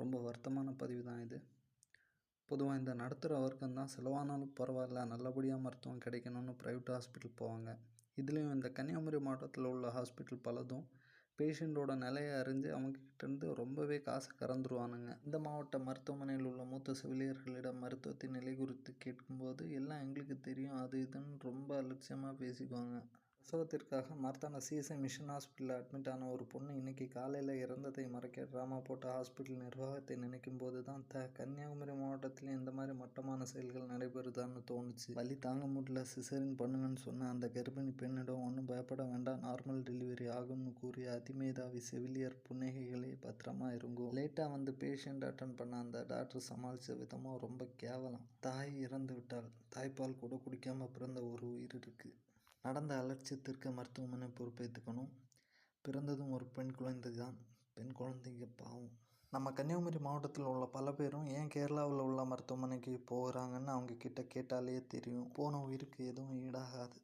ரொம்ப வருத்தமான பதிவு தான் இது. பொதுவாக இந்த நடத்துகிற வர்க்கம் தான் செலவானாலும் பரவாயில்ல நல்லபடியாக மருத்துவம் கிடைக்கணும்னு ப்ரைவேட் ஹாஸ்பிட்டல் போவாங்க. இதுலேயும் இந்த கன்னியாகுமரி மாவட்டத்தில் உள்ள ஹாஸ்பிட்டல் பலதும் பேஷண்ட்டோட நிலையை அறிஞ்சு அவங்கக்கிட்டேருந்து ரொம்பவே காசை கறந்துருவானுங்க. இந்த மாவட்ட மருத்துவமனையில் உள்ள மூத்த செவிலியர்களிடம் மருத்துவத்தின் நிலை குறித்து கேட்கும்போது எல்லாம் எங்களுக்கு தெரியும் அது இதுன்னு ரொம்ப அலட்சியமாக பேசிக்குவாங்க. பிரசவத்திற்காக மார்த்தான சிஎஸ்ஐ மிஷன் ஹாஸ்பிட்டலில் அட்மிட் ஆன ஒரு பொண்ணு இன்னைக்கு காலையில் இறந்ததை மறைக்க ட்ராமா போட்ட ஹாஸ்பிட்டல் நிர்வாகத்தை நினைக்கும் போது தான் த. கன்னியாகுமரி மாவட்டத்தில் இந்த மாதிரி மட்டமான செயல்கள் நடைபெறுதான்னு தோணுச்சு. வலி தாங்க முடியல சிசரின் பண்ணுங்கன்னு சொன்ன அந்த கர்ப்பிணி பெண்ணிடம் ஒன்றும் பயப்பட வேண்டாம் நார்மல் டெலிவரி ஆகும்னு கூறிய அதிமேதாவி செவிலியர் புன்னகைகளே பத்திரமா இருங்கோ லேட்டாக வந்து பேஷண்ட் அட்டன் பண்ண அந்த டாக்டர் சமாளித்த விதமும் ரொம்ப கேவலம். தாய் இறந்து விட்டால் தாய்ப்பால் கூட குடிக்காமல் பிறந்த ஒரு உயிர் இருக்குது நடந்த அலட்சியத்திற்கு மருத்துவமனை பொறுப்பேற்றுக்கணும். பிறந்ததும் ஒரு பெண் குழந்தை தான் பெண் குழந்தைங்க பாவம். நம்ம கன்னியாகுமரி மாவட்டத்தில் உள்ள பல பேரும் ஏன் கேரளாவில் உள்ள மருத்துவமனைக்கு போகிறாங்கன்னு அவங்க கிட்ட கேட்டாலே தெரியும். போன உயிருக்கு எதுவும் ஈடாகாது.